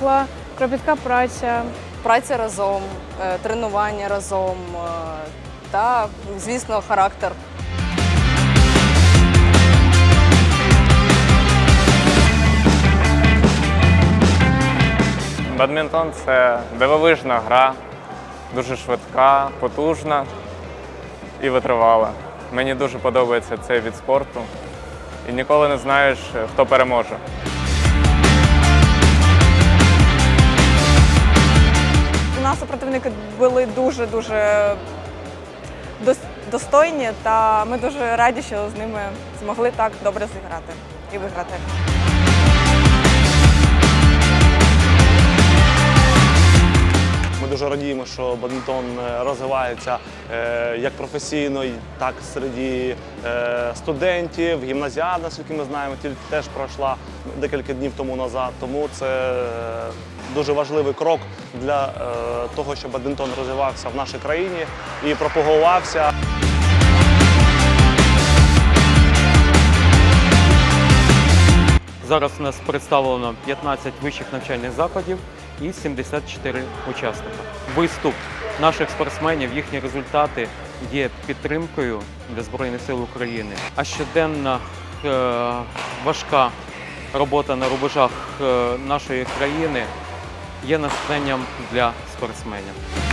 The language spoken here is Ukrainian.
була кропітка праця. Праця разом, е, тренування разом е, та, звісно, характер. Бадмінтон це дивовижна гра, дуже швидка, потужна і витривала. Мені дуже подобається цей від спорту. І ніколи не знаєш, хто переможе. У супротивники були дуже-дуже достойні, та ми дуже раді, що з ними змогли так добре зіграти і виграти. Радіємо, що бадмінтон е, розвивається е, як професійно, так і серед е, студентів. Гімназіада, наскільки ми знаємо, теж пройшла декілька днів тому назад. Тому це дуже важливий крок для того, щоб бадмінтон розвивався в нашій країні і пропагувався. Зараз у нас представлено 15 вищих навчальних закладів і 74 учасника. Виступ наших спортсменів, їхні результати є підтримкою для Збройних сил України. А щоденна е, важка робота на рубежах е, нашої країни є натхненням для спортсменів.